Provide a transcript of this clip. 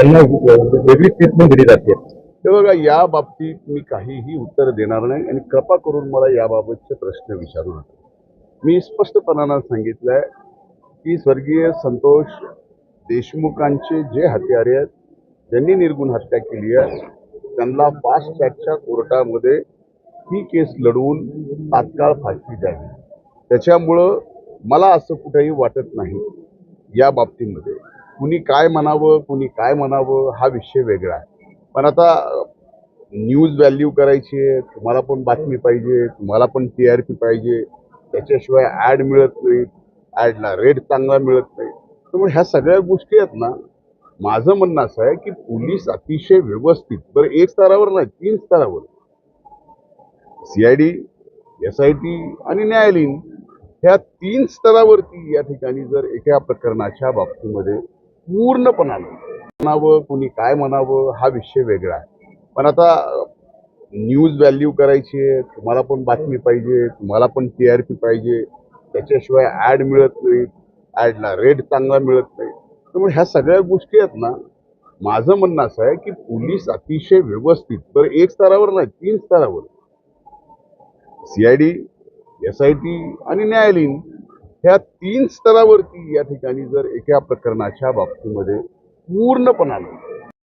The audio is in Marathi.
त्यांना वेगळी ट्रीटमेंट दिली जाते. हे बघा या बाबतीत मी काहीही उत्तर देणार नाही आणि कृपा करून मला याबाबतचे प्रश्न विचारू नका. मी स्पष्टपणानं सांगितलंय की स्वर्गीय संतोष देशमुखांचे जे हत्यारे आहेत ज्यांनी निर्गुण हत्या केली आहे त्यांना फास्ट ट्रॅकच्या कोर्टामध्ये ही केस लढवून तात्काळ फाशी द्यावी. त्याच्यामुळं मला असं कुठेही वाटत नाही या बाबतीमध्ये. कुणी काय म्हणावं कुणी काय म्हणावं हा विषय वेगळा आहे. पण आता न्यूज व्हॅल्यू करायची आहे तुम्हाला पण बातमी पाहिजे तुम्हाला पण टी आर पी पाहिजे त्याच्याशिवाय ॲड मिळत नाही ॲडला रेट चांगला मिळत नाही. त्यामुळे ह्या सगळ्या गोष्टी आहेत ना माझं म्हणणं असं आहे की पोलीस अतिशय व्यवस्थित बरं एक स्तरावर नाही तीन स्तरावर. सीआयडी एस आय टी आणि न्यायालयीन ह्या तीन स्तरावरती या ठिकाणी जर एका प्रकरणाच्या बाबतीमध्ये पूर्णपणानं म्हणावं कोणी काय म्हणावं हा विषय वेगळा आहे. पण आता न्यूज व्हॅल्यू करायची आहे तुम्हाला पण बातमी पाहिजे तुम्हाला पण टी आर पी पाहिजे. त्याच्याशिवाय ॲड मिळत नाही ॲडला रेट चांगला मिळत नाही. त्यामुळे ह्या सगळ्या गोष्टी आहेत ना माझं म्हणणं असं आहे की पोलीस अतिशय व्यवस्थित तर एक स्तरावर नाही तीन स्तरावर. सीआयडी एस आय टी आणि न्यायालयीन. ह्या तीन स्तरावरती या ठिकाणी जर एका प्रकरणाच्या बाबतीमध्ये पूर्णपणानं